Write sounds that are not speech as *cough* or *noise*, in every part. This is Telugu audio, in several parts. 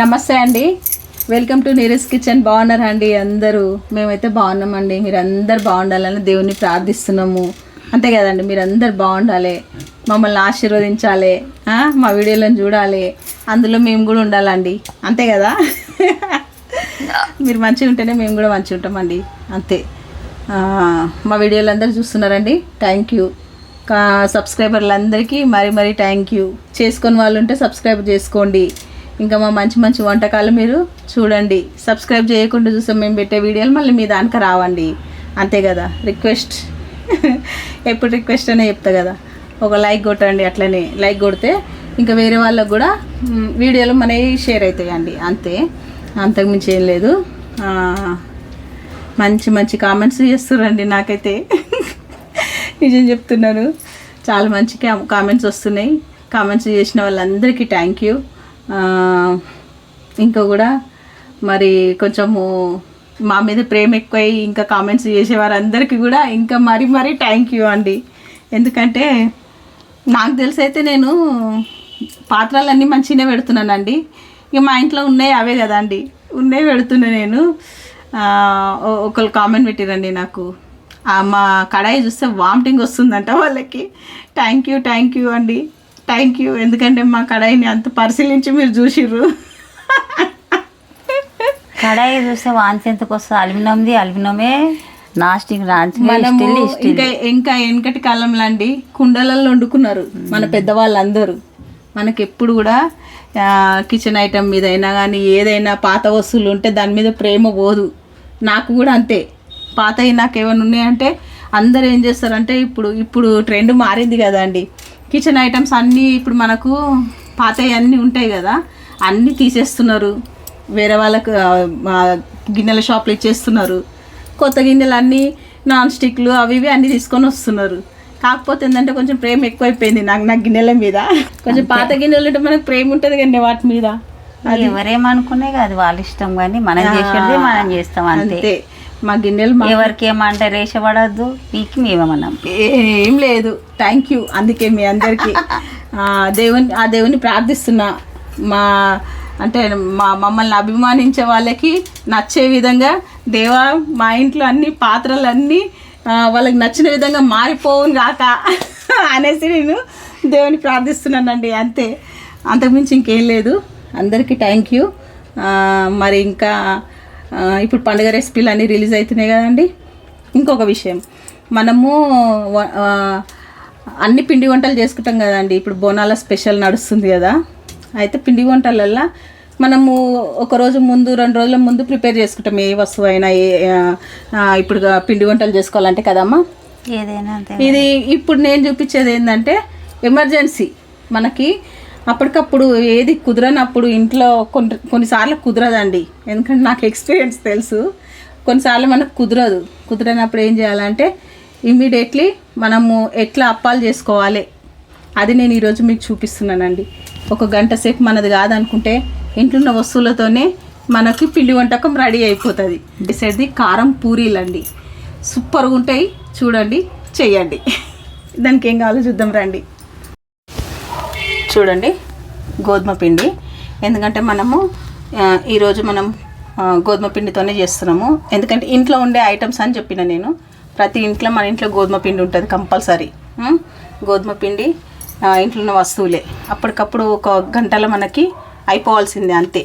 నమస్తే అండి. వెల్కమ్ టు నీరస్ కిచెన్ బాగున్నారా అండి అందరూ? మేమైతే బాగున్నామండి. మీరు అందరు బాగుండాలని దేవుని ప్రార్థిస్తున్నాము. అంతే కదండి మీరు అందరు బాగుండాలి. మమ్మల్ని ఆశీర్వదించాలి. మా వీడియోలను చూడాలి. అందులో మేము కూడా ఉండాలండి. అంతే కదా? మీరు మంచిగా ఉంటేనే మేము కూడా మంచిగా ఉంటామండి. అంతే. మా వీడియోలు అందరూ చూస్తున్నారండి. థ్యాంక్ యూ కా సబ్స్క్రైబర్లందరికీ మరీ మరీ థ్యాంక్ యూ చేసుకొని వాళ్ళు ఉంటే సబ్స్క్రైబ్ చేసుకోండి. ఇంకా మా మంచి మంచి వంటకాలు మీరు చూడండి. సబ్స్క్రైబ్ చేయకుండా చూసాం మేము పెట్టే వీడియోలు మళ్ళీ మీ దానికి రావండి. అంతే కదా? రిక్వెస్ట్ *laughs* ఎప్పుడు రిక్వెస్ట్ అనే చెప్తా కదా? ఒక లైక్ కొట్టండి అట్లనే. లైక్ కొడితే ఇంకా వేరే వాళ్ళకు కూడా వీడియోలు మనవి షేర్ అవుతాయండి. అంతే. అంతకుమించి ఏం లేదు. మంచి మంచి కామెంట్స్ చేస్తుర్రండి నాకైతే. *laughs* నిజం చెప్తున్నాను. చాలా మంచి కామెంట్స్ వస్తున్నాయి. కామెంట్స్ చేసిన వాళ్ళందరికీ థ్యాంక్ యూ ఇంకా కూడా మరి కొంచెము మా మీద ప్రేమ ఎక్కువై ఇంకా కామెంట్స్ చేసే వారందరికీ కూడా ఇంకా మరీ మరీ థ్యాంక్ యూ అండి. ఎందుకంటే నాకు తెలిసి అయితే నేను పాత్రలన్నీ మంచిగానే పెడుతున్నానండి. ఇక మా ఇంట్లో ఉన్నాయి అవే కదండి. ఉన్నాయి పెడుతున్నా నేను. ఒకళ్ళు కామెంట్ పెట్టిరండి నాకు. మా కడాయి చూస్తే వామిటింగ్ వస్తుందంట వాళ్ళకి. థ్యాంక్ యూ థ్యాంక్ యూ అండి. థ్యాంక్ యూ ఎందుకంటే మా కడాయిని అంత పరిశీలించి మీరు చూసిర్రు. కడాయి చూస్తే వాంతి ఎందుకు వస్తుంది? అల్యూమినియంది అల్యూమినియమే నాస్టిక్ ఇంకా ఇంకా వెనకటి కాలంలో అండి కుండలలో వండుకున్నారు మన పెద్దవాళ్ళందరూ. మనకి ఎప్పుడు కూడా కిచెన్ ఐటమ్ మీద అయినా కానీ ఏదైనా పాత వస్తువులు ఉంటే దాని మీద ప్రేమ పోదు. నాకు కూడా అంతే. పాత నాకు ఏమైనా ఉన్నాయంటే అందరు ఏం చేస్తారంటే ఇప్పుడు ఇప్పుడు ట్రెండ్ మారింది కదా అండి కిచెన్ ఐటమ్స్ అన్నీ ఇప్పుడు మనకు పాతవి అన్నీ ఉంటాయి కదా అన్నీ తీసేస్తున్నారు. వేరే వాళ్ళకు గిన్నెల షాప్లో ఇచ్చేస్తున్నారు. కొత్త గిన్నెలు అన్నీ నాన్ స్టిక్లు అవి ఇవి అన్నీ తీసుకొని వస్తున్నారు. కాకపోతే ఏంటంటే కొంచెం ప్రేమ ఎక్కువైపోయింది నాకు నా గిన్నెల మీద. కొంచెం పాత గిన్నెలు ఉంటే మనకు ప్రేమ ఉంటుంది కండి వాటి మీద. ఎవరేమనుకునే కాదు వాళ్ళ ఇష్టం కానీ మనం చేసేది మనం చేస్తాం అంతే. మా గిన్నెలు ఎవరికి ఏమంటే రేషపడద్దు పీకి మేమన్నాం ఏం లేదు. థ్యాంక్ యూ అందుకే మీ అందరికీ. దేవుని ఆ దేవుని ప్రార్థిస్తున్నా. మా అంటే మా మమ్మల్ని అభిమానించే వాళ్ళకి నచ్చే విధంగా దేవా మా ఇంట్లో అన్ని పాత్రలన్నీ వాళ్ళకి నచ్చిన విధంగా మారిపోవును కాక అనేసి నేను దేవుని ప్రార్థిస్తున్నానండి. అంతే. అంతకుమించి ఇంకేం లేదు. అందరికీ థ్యాంక్ యూ మరి ఇంకా ఇప్పుడు పండుగ రెసిపీలు అన్నీ రిలీజ్ అవుతున్నాయి కదండి. ఇంకొక విషయం. మనము అన్ని పిండి వంటలు చేసుకుంటాం కదండి. ఇప్పుడు బోనాల స్పెషల్ నడుస్తుంది కదా. అయితే పిండి వంటలల్లో మనము ఒక రోజు ముందు రెండు రోజుల ముందు ప్రిపేర్ చేసుకుంటాం. ఏ వస్తువు అయినా ఏ ఇప్పుడు పిండి వంటలు చేసుకోవాలంటే కదమ్మా? ఏదైనా ఇది ఇప్పుడు నేను చూపించేది ఏంటంటే ఎమర్జెన్సీ. మనకి అప్పటికప్పుడు ఏది కుదరనప్పుడు ఇంట్లో కొన్ని కొన్నిసార్లు కుదరదండి. ఎందుకంటే నాకు ఎక్స్పీరియన్స్ తెలుసు. కొన్నిసార్లు మనకు కుదరదు. కుదరనప్పుడు ఏం చేయాలంటే ఇమ్మీడియట్లీ మనము ఎట్లా అప్పాలు చేసుకోవాలి? అది నేను ఈరోజు మీకు చూపిస్తున్నానండి. ఒక గంట సేపు మనది కాదనుకుంటే ఇంట్లో ఉన్న వస్తువులతోనే మనకి పిండి వంటకం రెడీ అయిపోతుంది. చేసేది కారం పూరీలండి. సూపర్గా ఉంటాయి. చూడండి చేయండి దానికి ఏం కావాలో చూద్దాం రండి. చూడండి గోధుమ పిండి. ఎందుకంటే మనము ఈరోజు మనం గోధుమ పిండితోనే చేస్తున్నాము. ఎందుకంటే ఇంట్లో ఉండే ఐటమ్స్ అని చెప్పిన నేను. ప్రతి ఇంట్లో మన ఇంట్లో గోధుమ పిండి ఉంటుంది కంపల్సరీ. గోధుమ పిండి ఇంట్లో ఉన్న వస్తువులే. అప్పటికప్పుడు ఒక గంటలో మనకి అయిపోవాల్సిందే అంతే.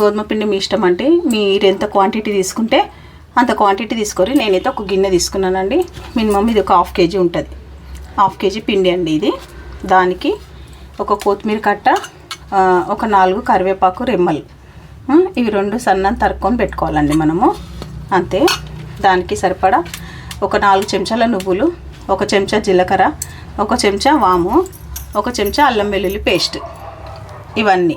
గోధుమ పిండి మీ ఇష్టం అంటే మీరు ఎంత క్వాంటిటీ తీసుకుంటే అంత క్వాంటిటీ తీసుకొని నేనైతే ఒక గిన్నె తీసుకున్నానండి. మినిమం ఇది ఒక హాఫ్ కేజీ ఉంటుంది. హాఫ్ కేజీ పిండి అండి ఇది. దానికి ఒక కొత్తిమీర కట్ట ఒక నాలుగు కరివేపాకు రెమ్మలు. ఇవి రెండు సన్నం తరుక్కొని పెట్టుకోవాలండి మనము. అంతే. దానికి సరిపడా ఒక నాలుగు చెంచాల నువ్వులు ఒక చెంచా జీలకర్ర ఒక చెంచా వాము ఒక చెంచా అల్లం వెల్లుల్లి పేస్ట్. ఇవన్నీ.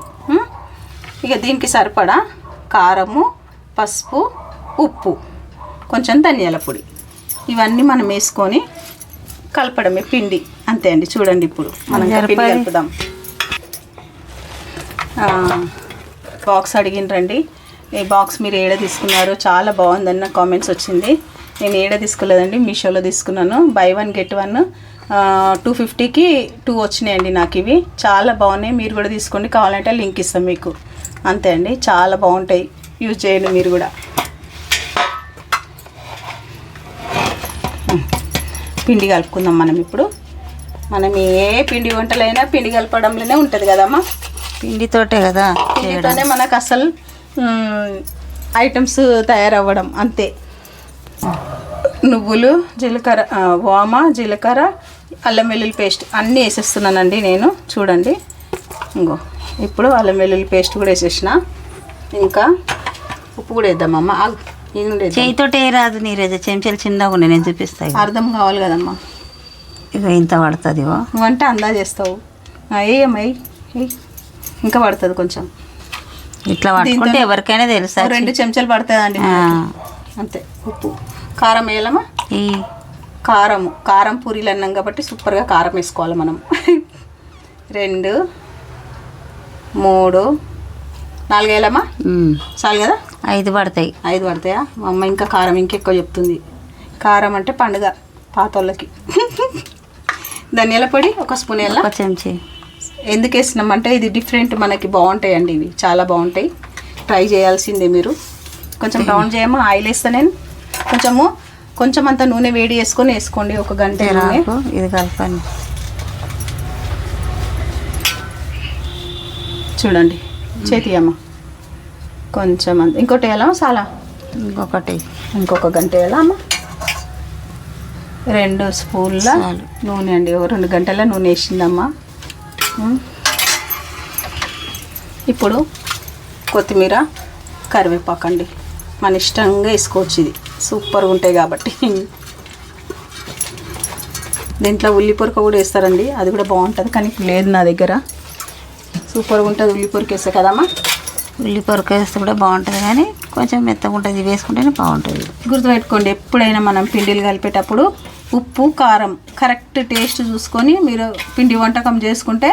ఇక దీనికి సరిపడా కారము పసుపు ఉప్పు కొంచెం ధనియాల పొడి. ఇవన్నీ మనం వేసుకొని కలపడమే. పిండి. అంతే అండి చూడండి ఇప్పుడు. మనం పిండి. కలుపుదాం. బాక్స్ అడిగినరండి. ఈ బాక్స్ మీరు ఏడ తీసుకున్నారు చాలా బాగుందని నాకు కామెంట్స్ వచ్చింది. నేను ఏడ తీసుకోలేదండి మీషోలో తీసుకున్నాను. Buy one get one two ఫిఫ్టీకి టూ వచ్చినాయండి నాకు ఇవి. చాలా బాగున్నాయి మీరు కూడా తీసుకోండి. కావాలంటే లింక్ ఇస్తాం మీకు. అంతే అండి చాలా బాగుంటాయి. యూజ్ చేయండి మీరు కూడా. పిండి కలుపుకుందాం మనం ఇప్పుడు. మనం ఏ పిండి వంటలైనా పిండి కలపడంలోనే ఉంటుంది కదమ్మా. పిండితోటే కదా పిండితోనే మనకు అసలు ఐటమ్స్ తయారవ్వడం అంతే. నువ్వులు జీలకర్ర వామ జీలకర్ర అల్లం వెల్లుల్లి పేస్ట్ అన్నీ వేసేస్తున్నానండి నేను. చూడండి. ఇంకో ఇప్పుడు అల్లం వెల్లుల్లి పేస్ట్ కూడా వేసేసిన. ఇంకా ఉప్పు కూడా వేద్దామమ్మా. చేయితోటే రాదు నీరేదో చెంచాలు చిన్నగా ఉన్నాయి నేను చూపిస్తాయి అర్థం కావాలి కదమ్మా. ఇక ఇంత పడుతుంది. నువ్వంటే అందా చేస్తావు. ఏమై ఇంకా పడుతుంది కొంచెం. ఇట్లా పట్టుకుంటే ఎవరికైనా తెలుసా రెండు చెంచాలు పడుతుందండి ఆ. అంతే. ఉప్పు. కారం వేయాలమ్మా ఈ కారము. కారం పూరీలు అన్నాం కాబట్టి సూపర్గా కారం వేసుకోవాలి మనం. *laughs* రెండు మూడు నాలుగు వేయాలమ్మా చాలు కదా? ఐదు పడతాయి. ఐదు పడతాయా? మా అమ్మ ఇంకా కారం ఇంకెక్కువ చెప్తుంది. కారం అంటే పండుగ పాతోళ్ళకి. *laughs* ధనియాల పొడి ఒక స్పూన్ ఒక చెంచా ఎందుకు వేసినామంటే ఇది డిఫరెంట్ మనకి బాగుంటాయండి ఇవి. చాలా బాగుంటాయి. ట్రై చేయాల్సిందే మీరు. కొంచెం రౌండ్ చేయమా ఆయిల్ వేస్తా నేను. కొంచెము కొంచెం అంత నూనె వేడి వేసుకొని వేసుకోండి ఒక గంట ఇది కలపండి. చూడండి చేతి అమ్మ కొంచెం అంత. ఇంకోటి వేయాలా చాలా ఇంకొకటి. ఇంకొక గంట వేయాలా అమ్మ రెండు స్పూన్ల. నూనె అండి. ఓ రెండు గంటల నూనె వేసిందమ్మా. ఇప్పుడు కొత్తిమీర కరివేపాకు అండి. మన ఇష్టంగా వేసుకోవచ్చు ఇది. సూపర్గా ఉంటాయి కాబట్టి. దీంట్లో ఉల్లి పొరక కూడా వేస్తారండి. అది కూడా బాగుంటుంది. కానీ ఇప్పుడు లేదు నా దగ్గర. సూపర్గా ఉంటుంది ఉల్లి పొరక వేస్తే కదమ్మా? ఉల్లి పొరక వేస్తే కూడా బాగుంటుంది. కానీ కొంచెం మెత్తగా ఉంటుంది ఇది వేసుకుంటేనే బాగుంటుంది. గుర్తుపెట్టుకోండి ఎప్పుడైనా మనం పిండిలు కలిపేటప్పుడు ఉప్పు కారం కరెక్ట్ టేస్ట్ చూసుకొని మీరు పిండి వంటకం చేసుకుంటే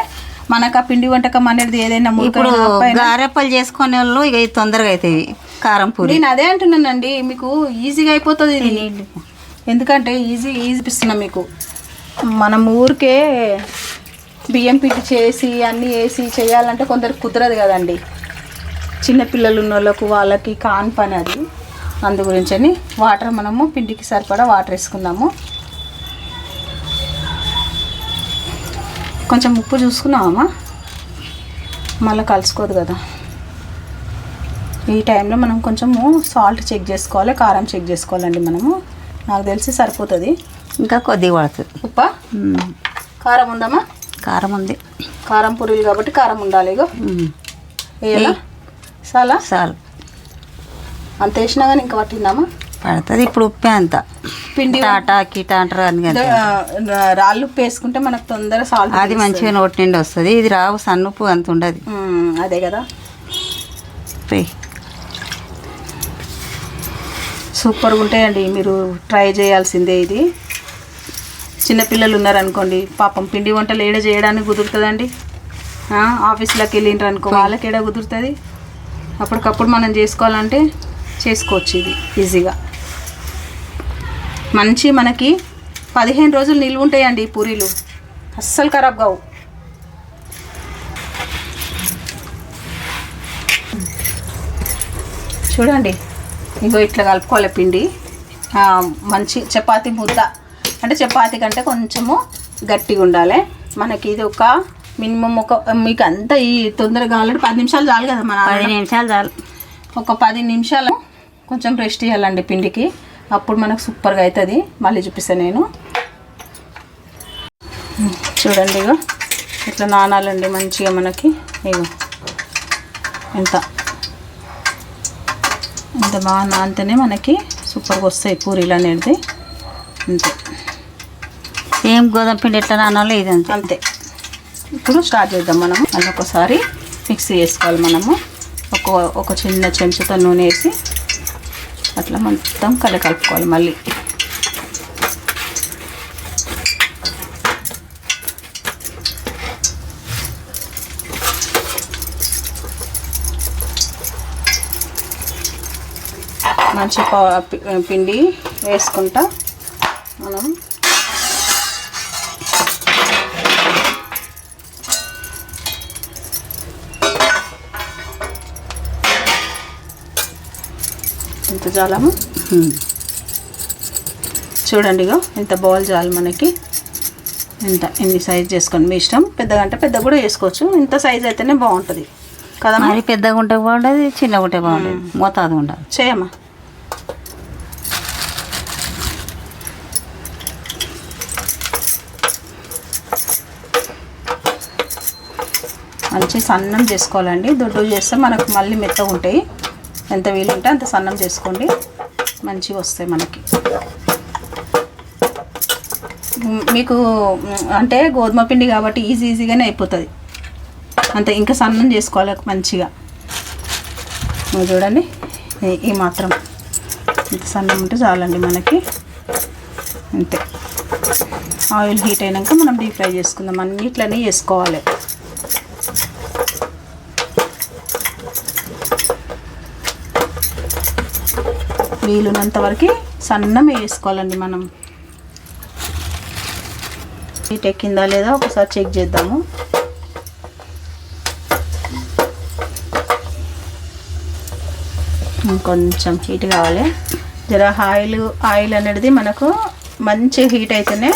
మనకు ఆ పిండి వంటకం అనేది ఏదైనా ఇప్పుడు గారెప్పలు చేసుకునే వాళ్ళు ఇక తొందరగా అవుతాయి కారం పూరి. నేను అదే అంటున్నానండి మీకు ఈజీగా అయిపోతుంది ఇది. ఎందుకంటే ఈజీ ఈజీ ఇస్తున్నాం మీకు. మనం ఊరికే బియ్యం పిండి చేసి అన్నీ వేసి చేయాలంటే కొందరికి కుదరదు కదండి. చిన్నపిల్లలు ఉన్న వాళ్ళకు వాళ్ళకి కాని పని అది. అందు గురించి అని వాటర్ మనము పిండికి సరిపడా వాటర్ వేసుకున్నాము కొంచెం ఉప్పు చూసుకున్నామా మళ్ళీ కలుసుకోదు కదా. ఈ టైంలో మనం కొంచెము సాల్ట్ చెక్ చేసుకోవాలి కారం చెక్ చేసుకోవాలండి మనము. నాకు తెలిసి సరిపోతుంది. ఇంకా కొద్దిగా పడుతుంది ఉప్ప. కారం ఉందమ్మా? కారం ఉంది. కారం పూరీలు కాబట్టి కారం ఉండాలి ఇగో. చాలా? చాలు. అంత వేసినా కానీ ఇంకా పట్టిందమ్మా పడుతుంది ఇప్పుడు ఉప్పే అంత. పిండి టాటా కిటా అంటారు అని రాళ్ళు ఉప్పు వేసుకుంటే మనకు తొందర సాల్ట్ అది మంచిగా నోటి నిండి వస్తుంది. ఇది రావు సన్నుప్పు అంత ఉండదు. అదే కదా. ఉప్పే. సూపర్గా ఉంటాయండి. మీరు ట్రై చేయాల్సిందే ఇది. చిన్నపిల్లలు ఉన్నారనుకోండి పాపం పిండి వంటలు ఏడ చేయడానికి కుదురుతుందండి? ఆఫీస్లోకి వెళ్ళిండ్రు అనుకో వాళ్ళకి ఏడ కుదురుతుంది? అప్పటికప్పుడు మనం చేసుకోవాలంటే చేసుకోవచ్చు ఇది ఈజీగా. మంచి మనకి పదిహేను రోజులు నిల్వ ఉంటాయండి ఈ పూరీలు. అస్సలు ఖరాబ్ కావు. చూడండి ఇగో ఇట్లా కలుపుకోవాలి పిండి. మంచి చపాతి ముద్ద. అంటే చపాతి కంటే కొంచెము గట్టిగా ఉండాలి. మనకి ఇది ఒక మినిమం ఒక మీకు అంతా ఈ తొందరగా కావాలంటే పది నిమిషాలు చాలు కదా మన పది నిమిషాలు చాలు. ఒక పది నిమిషాలు కొంచెం రెస్ట్ చేయాలండి పిండికి. అప్పుడు మనకు సూపర్గా అవుతుంది మళ్ళీ చూపిస్తాను నేను. చూడండి ఇగో ఇట్లా నానాలండి మంచిగా మనకి. ఇగో ఎంత. ఇంత బాగా నానితేనే మనకి సూపర్గా వస్తాయి పూరీలు అనేది. అంతే. సేమ్ గోధుమ పిండి ఎట్లా నానాలో ఇది అంతే అంతే. ఇప్పుడు స్టార్ట్ చేద్దాం మనము. అది ఒకసారి మిక్సీ చేసుకోవాలి మనము. ఒక ఒక చిన్న చెంచాతో నూనె వేసి అట్లా మొత్తం కలి కలుపుకోవాలి మళ్ళీ. మంచి పిండి వేసుకుంటా. మనం ఇంత జాలము. చూడండి ఇగో ఇంత బౌల్ చాలు మనకి. ఇంత ఇన్ని సైజ్ చేసుకోండి మీ ఇష్టం? పెద్దగా అంటే పెద్ద కూడా చేసుకోవచ్చు. ఇంత సైజ్ అయితేనే బాగుంటుంది. కదా మరి పెద్దగా ఉంటే బాగుండదు చిన్నగా ఉంటే బాగుండదు. మోతాదు ఉండాలి చేయమ్మా. మంచి సన్నం చేసుకోవాలండి. దొడ్డు చేస్తే మనకు మళ్ళీ మెత్తగా ఉంటాయి ఎంత వీలుంటే అంత సన్నం చేసుకోండి. మంచిగా వస్తాయి మనకి. మీకు అంటే గోధుమ పిండి కాబట్టి ఈజీ ఈజీగానే అయిపోతుంది. అంతే ఇంకా సన్నం చేసుకోవాలి మంచిగా. చూడండి ఈ మాత్రం. ఇంత సన్నం ఉంటే చాలండి మనకి. అంతే. ఆయిల్ హీట్ అయినాక మనం డీప్ ఫ్రై చేసుకుందాం. అన్నిట్లనే చేసుకోవాలి వీలున్నంత వరకు సన్నం వేసుకోవాలండి మనం. హీట్ ఎక్కిందా లేదా ఒకసారి చెక్ చేద్దాము. కొంచెం హీట్ కావాలి. జర ఆయిల్ ఆయిల్ అనేది మనకు మంచి హీట్ అయితేనే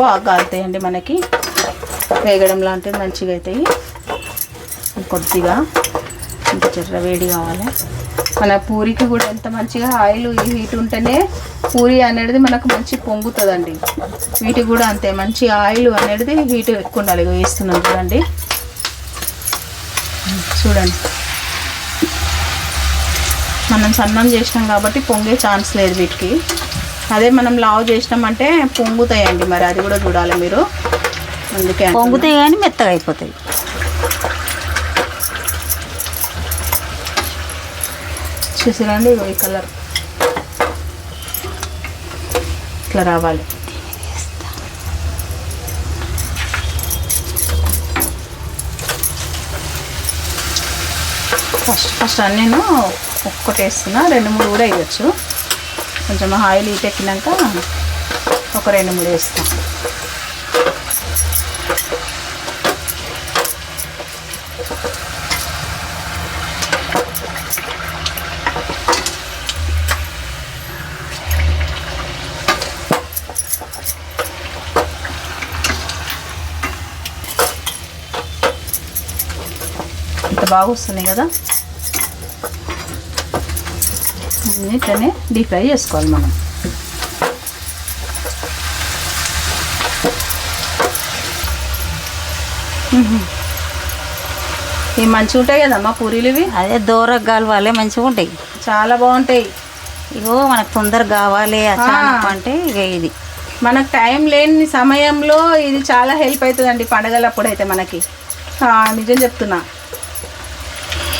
బాగా కాలుతాయండి మనకి. వేగడం లాంటివి మంచిగా అవుతాయి. కొద్దిగా ఇంకా చెర్ర వేడి కావాలి. మన పూరికి కూడా ఎంత మంచిగా ఆయిల్ ఈ హీట్ ఉంటేనే పూరి అనేది మనకు మంచి పొంగుతుందండి. వీటికి కూడా అంతే మంచి ఆయిల్ అనేది హీట్ ఎక్కువ ఉండాలి వేస్తున్నాం చూడండి. చూడండి. మనం సన్నం చేసినాం కాబట్టి పొంగే ఛాన్స్ లేదు వీటికి. అదే మనం లావ్ చేసినామంటే పొంగుతాయండి మరి అది కూడా చూడాలి మీరు. అందుకే పొంగుతాయి కానీ మెత్తగా అయిపోతాయి. చూసారండి ఈ కలర్. ఇట్లా రావాలి. ఫస్ట్ ఫస్ట్ అన్నీ నేను ఒక్కటి వేస్తున్నా రెండు మూడు కూడా వేయచ్చు. కొంచెం ఆయిల్ హీట్ ఎక్కినాక ఒక రెండు మూడు వేస్తాను బాగా వస్తున్నాయి కదా? అన్నిట్లనే డీప్ ఫ్రై చేసుకోవాలి మనం. ఇవి మంచిగా ఉంటాయి కదమ్మా పూరీలు ఇవి? అదే దూరకు కాలువాలి మంచిగా ఉంటాయి. చాలా బాగుంటాయి. ఇగో మనకు తొందరగా కావాలి అచానక్ అంటే ఇక ఇది. మనకు టైం లేని సమయంలో ఇది చాలా హెల్ప్ అవుతుందండి పండగలప్పుడు అయితే మనకి నిజం చెప్తున్నా.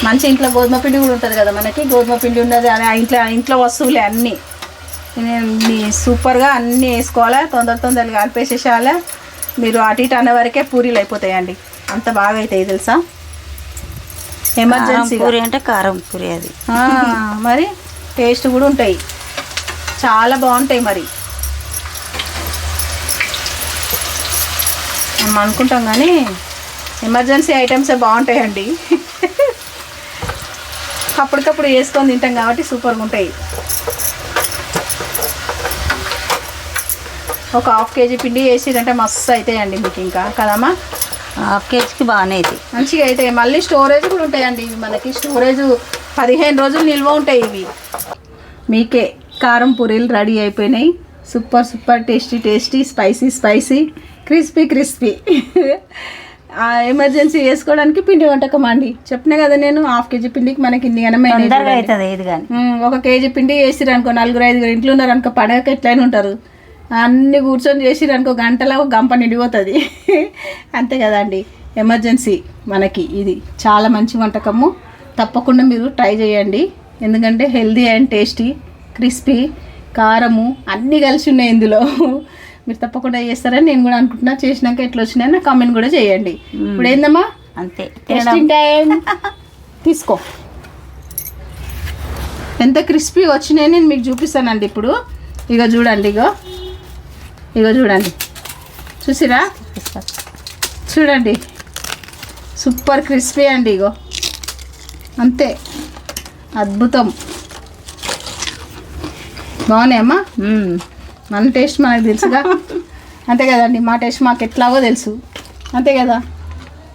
మంచి ఇంట్లో గోధుమ పిండి కూడా ఉంటుంది కదా మనకి. గోధుమ పిండి ఉన్నది అదే ఆ ఇంట్లో ఇంట్లో వస్తువులే అన్నీ. నేను సూపర్గా అన్నీ వేసుకోవాలా? తొందర తొందరగా కలిపేసేసేయాలా? మీరు అటు ఇటు అన్న వరకే పూరీలు అయిపోతాయండి. అంత బాగా అవుతాయి తెలుసా? ఎమర్జెన్సీ పూరి అంటే కారం పూరి అది. మరి టేస్ట్ కూడా ఉంటాయి. చాలా బాగుంటాయి మరి. మనం అనుకుంటాం కానీ ఎమర్జెన్సీ ఐటమ్సే బాగుంటాయండి. అప్పటికప్పుడు వేసుకొని తింటాం కాబట్టి సూపర్గా ఉంటాయి. ఒక హాఫ్ కేజీ పిండి వేసిరంటే మస్తు అవుతాయండి మీకు ఇంకా కదమ్మా? హాఫ్ కేజీకి బాగానే అవుతాయి మంచిగా అయితే మళ్ళీ స్టోరేజ్ కూడా ఉంటాయండి ఇవి మనకి. స్టోరేజ్ పదిహేను రోజులు నిల్వ ఉంటాయి ఇవి. మీకే కారం పూరీలు రెడీ అయిపోయినాయి. Super super tasty tasty spicy spicy crispy crispy. Emergency వేసుకోవడానికి పిండి వంటకం అండి. చెప్పినా కదా నేను హాఫ్ కేజీ పిండికి మనకి ఇన్ని అవుతుంది కానీ ఒక కేజీ పిండి వేసిరు అనుకో నలుగురు ఐదుగురు ఇంట్లో ఉన్నారు అనుకో పడగక ఎట్లయినా ఉంటారు అన్ని కూర్చొని చేసిరు అనుకో గంటలో ఒక గంప నిండిపోతుంది. *laughs* అంతే కదండి. ఎమర్జెన్సీ మనకి ఇది. చాలా మంచి వంటకము. తప్పకుండా మీరు ట్రై చేయండి. ఎందుకంటే హెల్దీ అండ్ టేస్టీ క్రిస్పీ కారము అన్నీ కలిసి ఉన్నాయి ఇందులో. మీరు తప్పకుండా చేస్తారని నేను కూడా అనుకుంటున్నా. చేసినాక ఎట్లా వచ్చినాయో నాకు కామెంట్ కూడా చేయండి. ఇప్పుడు ఏందమ్మా? అంతే. టేస్టింగ్ టైం తీసుకో. ఎంత క్రిస్పీ వచ్చినాయి నేను మీకు చూపిస్తానండి ఇప్పుడు. ఇక చూడండి ఇగో. ఇగో చూడండి. చూసిరా? చూడండి. సూపర్ క్రిస్పీ అండి ఇగో. అంతే. అద్భుతం. బాగున్నాయమ్మా? మ్మ్. మన టేస్ట్ మనకు తెలుసుగా. అంతే కదండి మా టేస్ట్ మాకు ఎట్లాగో తెలుసు. అంతే కదా?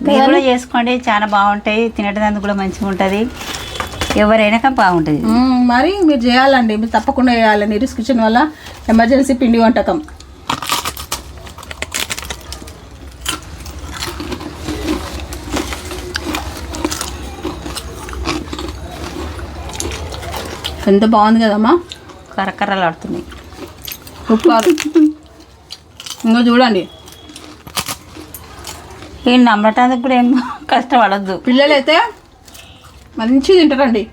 మీరు కూడా చేసుకోండి చాలా బాగుంటాయి. తినడానికి కూడా మంచిగా ఉంటుంది. ఎవరైనా బాగుంటుంది. మరి మీరు చేయాలండి మీరు తప్పకుండా చేయాలి. నీరుస్ కిచెన్ వల్ల ఎమర్జెన్సీ పిండి వంటకం. ఎంత బాగుంది కదమ్మా? కరకరలు ఆడుతున్నాయి ఉప్పు ఇంకా చూడండి. ఈ నమ్మటానికి కూడా ఏం కష్టపడద్దు. పిల్లలైతే మంచిగా తింటారండి.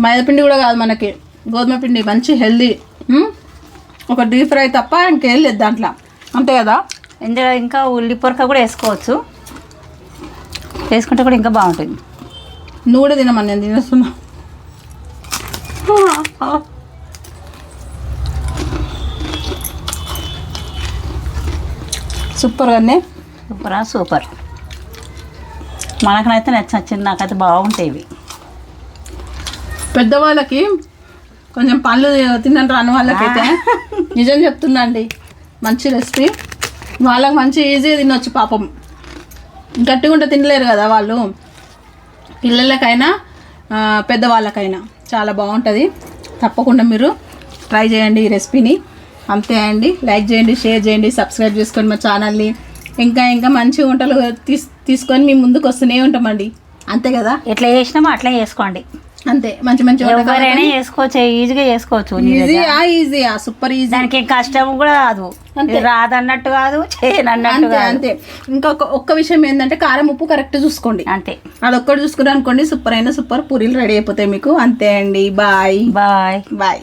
మైదా పిండి కూడా కాదు మనకి. గోధుమ పిండి మంచి హెల్దీ. ఒక డీప్ ఫ్రై తప్ప ఇంకేం లేదు దాంట్లో. అంతే కదా? ఇందులో ఇంకా ఉల్లి పొరక కూడా వేసుకోవచ్చు. వేసుకుంటే కూడా ఇంకా బాగుంటుంది. నువ్వు కూడా తినమని నేను తినేస్తున్నా. సూపర్ గానే సూపరా సూపర్. మనకనైతే నచ్చ నచ్చింది నాకైతే బాగుంటాయి ఇవి పెద్దవాళ్ళకి కొంచెం పళ్ళు తినని రాని వాళ్ళకైతే నిజం చెప్తున్నా అండి మంచి రెసిపీ. వాళ్ళకి మంచి ఈజీగా తినొచ్చు పాపం. గట్టిగా ఉంటే తినలేరు కదా వాళ్ళు. పిల్లలకైనా పెద్దవాళ్ళకైనా. చాలా బాగుంటుంది. తప్పకుండా మీరు ట్రై చేయండి ఈ రెసిపీని. అంతే అండి. లైక్ చేయండి షేర్ చేయండి సబ్స్క్రైబ్ చేసుకోండి మా ఛానల్ని ఇంకా ఇంకా మంచి వంటలు తీస్ తీసుకొని మీ ముందుకు వస్తూనే ఉంటామండి. అంతే కదా? ఎట్లా చేసినామో అట్లా చేసుకోండి. అంతే. మంచి మంచి ఎవరైనా చేసుకోవచ్చు ఈజీగా చేసుకోవచ్చు. ఈజీయా ఈజీయా సూపర్ ఈజీ దానికి కష్టం కూడా కాదు రాదన్నట్టు కాదు చేయనన్నట్టు అంతే ఇంకొక ఒక్క విషయం ఏంటంటే కారం ఉప్పు కరెక్ట్ చూసుకోండి. అంతే. అదొక్కటి చూసుకుని అనుకోండి సూపర్ అయినా సూపర్ పూరీలు రెడీ అయిపోతాయి మీకు. అంతే అండి. Bye bye bye